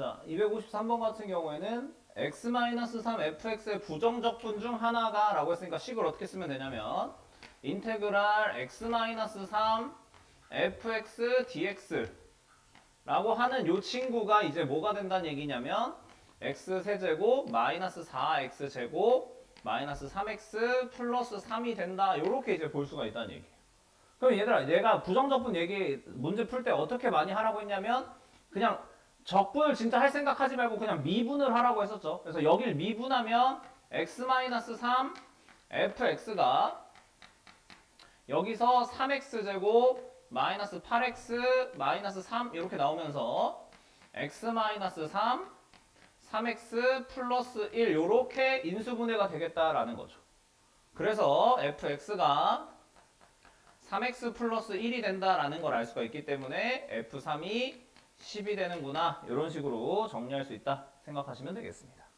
자, 253번 같은 경우에는 x-3 fx의 부정적 분 중 하나가 라고 했으니까 식을 어떻게 쓰면 되냐면 인테그랄 x-3 fx dx 라고 하는 요 친구가 이제 뭐가 된다는 얘기냐면 x 세제곱 마이너스 4x 제곱 마이너스 3x 플러스 3이 된다. 요렇게 이제 볼 수가 있다는 얘기예요. 그럼 얘들아 얘가 부정적분 얘기 문제 풀 때 어떻게 많이 하라고 했냐면 그냥 적분을 진짜 할 생각 하지 말고 그냥 미분을 하라고 했었죠 그래서 여길 미분하면 x-3 fx가 여기서 3x 제곱 마이너스 8x 마이너스 3 이렇게 나오면서 x 마이너스 3 3x 플러스 1 이렇게 인수분해가 되겠다라는 거죠. 그래서 fx가 3x 플러스 1이 된다라는 걸 알 수가 있기 때문에 f3이 10이 되는구나 이런 식으로 정리할 수 있다 생각하시면 되겠습니다.